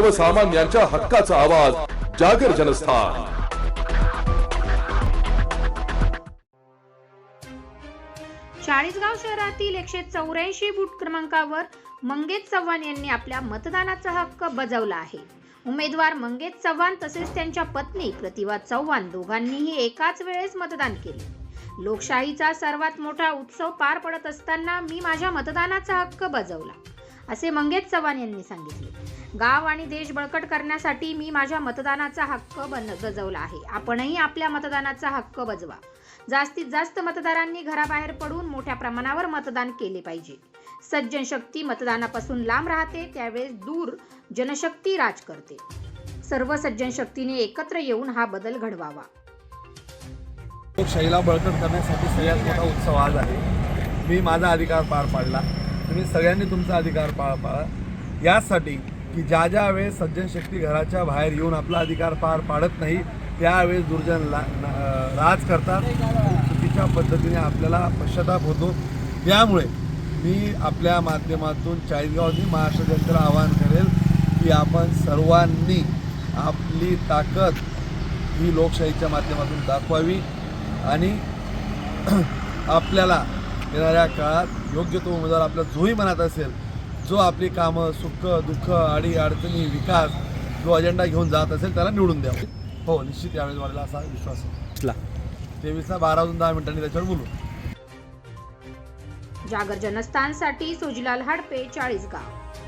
सर्वसामान्यांच्या हक्काचा आवाज जागर जनस्थान. चाळीसगाव शहरातील एकशे चौऱ्याऐंशी बूथ क्रमांकावर मंगेश चव्हाण यांनी आपल्या मतदानाचा हक्क बजावला आहे. उमेदवार मंगेश चव्हाण तसेच त्यांच्या पत्नी प्रतिभा चव्हाण दोघांनीही एकाच वेळेस मतदान केले. लोकशाहीचा सर्वात मोठा उत्सव पार पडत असताना मी माझ्या मतदानाचा हक्क बजावला असे मंगेश चव्हाण यांनी सांगितले. गाव आणि देश बळकट करण्यासाठी मी माझ्या मतदानाचा हक्क बन बजावला आहे. आपणही आपल्या मतदानाचा हक्क बजवा. जास्तीत जास्त मतदारांनी घराबाहेर पडून मोठ्या प्रमाणावर मतदान केले पाहिजे. सज्जन शक्ती मतदानापासून लांब राहते त्यावेळेस दूर जनशक्ती राज करते. सर्व सज्जन शक्तीने एकत्र येऊन हा बदल घडवावा. लोकशाहीला बळकट करण्यासाठी सगळ्यात मोठा उत्सव आज आहे. मी माझा अधिकार पार पाडला. तुम्ही सगळ्यांनी तुमचा अधिकार पार पाडा. यासाठी की ज्या ज्या वेळेस सज्जन शक्ती घराच्या बाहेर येऊन आपला अधिकार पार पाडत नाही त्यावेळेस दुर्जन ला राज करतात. चुकीच्या पद्धतीने आपल्याला पश्चाताप होतो. त्यामुळे मी आपल्या माध्यमातून चाळीसगावनी महाराष्ट्र जनतेला आवाहन करेल की आपण सर्वांनी आपली ताकद ही लोकशाहीच्या माध्यमातून दाखवावी आणि आपल्याला येणाऱ्या काळात योग्य तो उमेदवार आपल्या जोही मनात असेल जो आपली कामं सुख दुःख अडी अडचणी विकास जो अजेंडा घेऊन जात असेल त्याला निवडून द्यावं. हो निश्चित यावेळेस वाढला असा विश्वास आहे. तेवीसला बारा वाजून दहा मिनिटांनी त्याच्यावर बोलू. जागर जनस्थानसाठी सोजीलाल हाडपे चाळीसगाव.